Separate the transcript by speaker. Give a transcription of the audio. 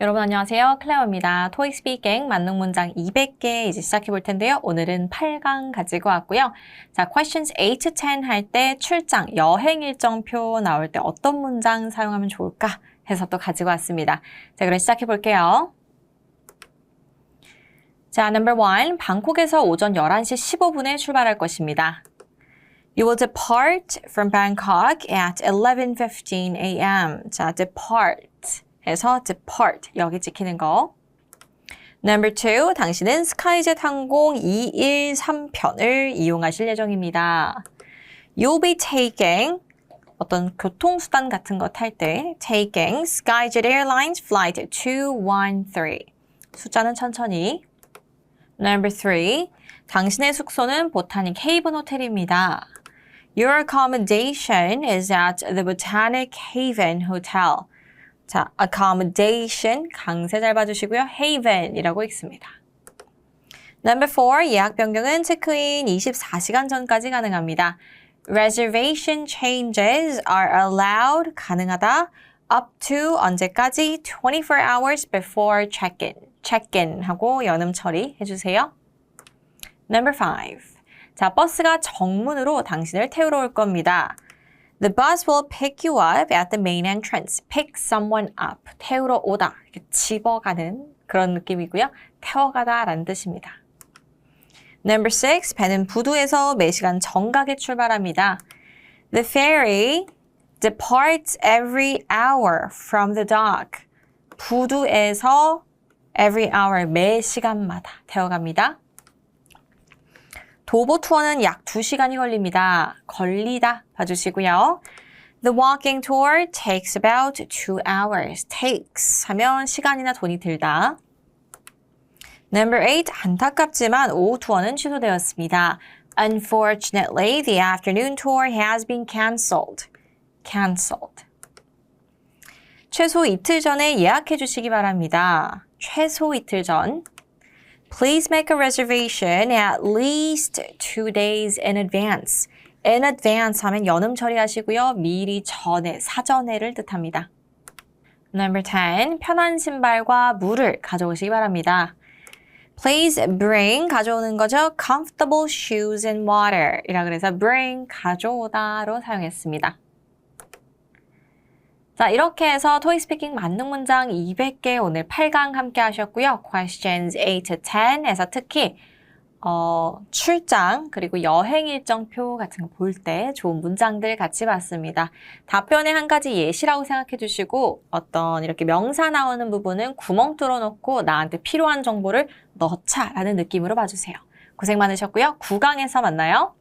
Speaker 1: 여러분 안녕하세요. 클레어입니다. 토익 스피킹 만능 문장 200개 이제 시작해 볼 텐데요. 오늘은 8강 가지고 왔고요. 자, questions 8 to 10 할 때 출장, 여행 일정표 나올 때 어떤 문장 사용하면 좋을까 해서 또 가지고 왔습니다. 자, 그럼 시작해 볼게요. 자, number one. 방콕에서 오전 11시 15분에 출발할 것입니다. You will depart from Bangkok at 11:15 a.m. 자, depart 해서 depart 여기 찍히는 거. Number two, 당신은 스카이젯 항공 213편을 이용하실 예정입니다. You'll be taking 어떤 교통수단 같은 거 탈 때 taking Skyjet Airlines Flight 213 숫자는 천천히 Number three, 당신의 숙소는 보타닉 헤이븐 호텔입니다. Your accommodation is at the Botanic Haven Hotel. 자, accommodation 강세 잘 봐주시고요. haven이라고 읽습니다. Number four, 예약 변경은 체크인 24시간 전까지 가능합니다. Reservation changes are allowed 가능하다 up to 언제까지 24 hours before check-in. check-in 하고 연음 처리 해주세요. Number five. 자, 버스가 정문으로 당신을 태우러 올 겁니다. The bus will pick you up at the main entrance. Pick someone up. 태우러 오다. 집어가는 그런 느낌이고요. 태워가다 라는 뜻입니다. Number six. 배는 부두에서 매시간 정각에 출발합니다. The ferry departs every hour from the dock. 부두에서 every hour 매 시간마다 태워갑니다. 도보 투어는 약 2시간이 걸립니다. 걸리다 봐주시고요. The walking tour takes about 2 hours. takes 하면 시간이나 돈이 들다. Number 8. 안타깝지만 오후 투어는 취소되었습니다. Unfortunately, the afternoon tour has been cancelled. cancelled. 최소 이틀 전에 예약해 주시기 바랍니다. 최소 이틀 전. Please make a reservation at least two days in advance. in advance 하면 연음 처리하시고요. 미리 전에, 사전에를 뜻합니다. Number 10. 편한 신발과 물을 가져오시기 바랍니다. Please bring 가져오는 거죠. comfortable shoes and water 이라 그래서 bring 가져오다로 사용했습니다. 자, 이렇게 해서 토익 스피킹 만능 문장 200개 오늘 8강 함께 하셨고요. questions 8 to 10에서 특히 어, 출장 그리고 여행 일정표 같은 거 볼 때 좋은 문장들 같이 봤습니다. 답변의 한 가지 예시라고 생각해 주시고 어떤 이렇게 명사 나오는 부분은 구멍 뚫어 놓고 나한테 필요한 정보를 넣자라는 느낌으로 봐주세요. 고생 많으셨고요. 9강에서 만나요.